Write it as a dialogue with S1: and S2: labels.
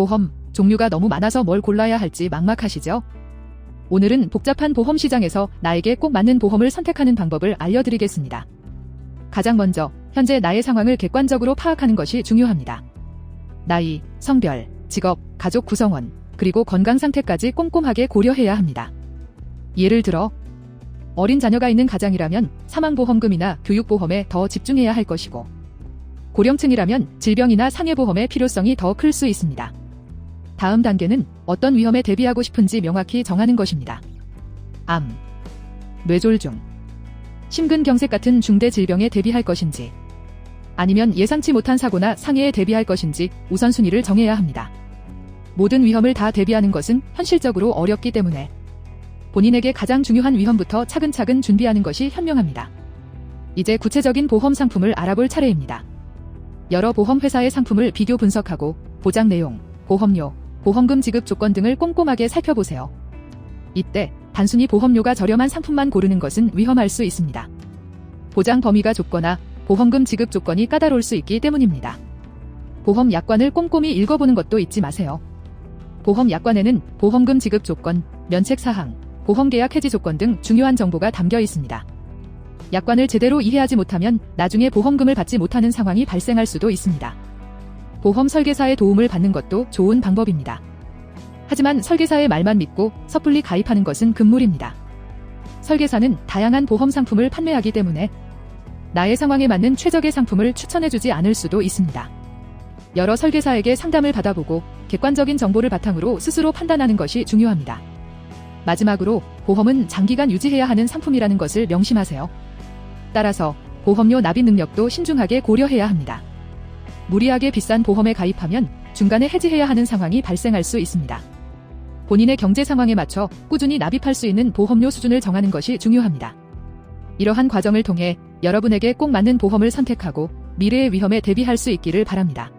S1: 보험, 종류가 너무 많아서 뭘 골라야 할지 막막하시죠? 오늘은 복잡한 보험 시장에서 나에게 꼭 맞는 보험을 선택하는 방법을 알려드리겠습니다. 가장 먼저, 현재 나의 상황을 객관적으로 파악하는 것이 중요합니다. 나이, 성별, 직업, 가족 구성원, 그리고 건강 상태까지 꼼꼼하게 고려해야 합니다. 예를 들어, 어린 자녀가 있는 가장이라면 사망보험금이나 교육보험에 더 집중해야 할 것이고, 고령층이라면 질병이나 상해보험의 필요성이 더 클 수 있습니다. 다음 단계는 어떤 위험에 대비하고 싶은지 명확히 정하는 것입니다. 암, 뇌졸중, 심근경색 같은 중대 질병에 대비할 것인지, 아니면 예상치 못한 사고나 상해에 대비할 것인지 우선순위를 정해야 합니다. 모든 위험을 다 대비하는 것은 현실적으로 어렵기 때문에 본인에게 가장 중요한 위험부터 차근차근 준비하는 것이 현명합니다. 이제 구체적인 보험 상품을 알아볼 차례입니다. 여러 보험 회사의 상품을 비교 분석하고 보장 내용, 보험료, 보험금 지급 조건 등을 꼼꼼하게 살펴보세요. 이때 단순히 보험료가 저렴한 상품만 고르는 것은 위험할 수 있습니다. 보장 범위가 좁거나 보험금 지급 조건이 까다로울 수 있기 때문입니다. 보험 약관을 꼼꼼히 읽어보는 것도 잊지 마세요. 보험 약관에는 보험금 지급 조건, 면책 사항, 보험 계약 해지 조건 등 중요한 정보가 담겨 있습니다. 약관을 제대로 이해하지 못하면 나중에 보험금을 받지 못하는 상황이 발생할 수도 있습니다. 보험 설계사의 도움을 받는 것도 좋은 방법입니다. 하지만 설계사의 말만 믿고 섣불리 가입하는 것은 금물입니다. 설계사는 다양한 보험 상품을 판매하기 때문에 나의 상황에 맞는 최적의 상품을 추천해주지 않을 수도 있습니다. 여러 설계사에게 상담을 받아보고 객관적인 정보를 바탕으로 스스로 판단하는 것이 중요합니다. 마지막으로 보험은 장기간 유지해야 하는 상품이라는 것을 명심하세요. 따라서 보험료 납입 능력도 신중하게 고려해야 합니다. 무리하게 비싼 보험에 가입하면 중간에 해지해야 하는 상황이 발생할 수 있습니다. 본인의 경제 상황에 맞춰 꾸준히 납입할 수 있는 보험료 수준을 정하는 것이 중요합니다. 이러한 과정을 통해 여러분에게 꼭 맞는 보험을 선택하고 미래의 위험에 대비할 수 있기를 바랍니다.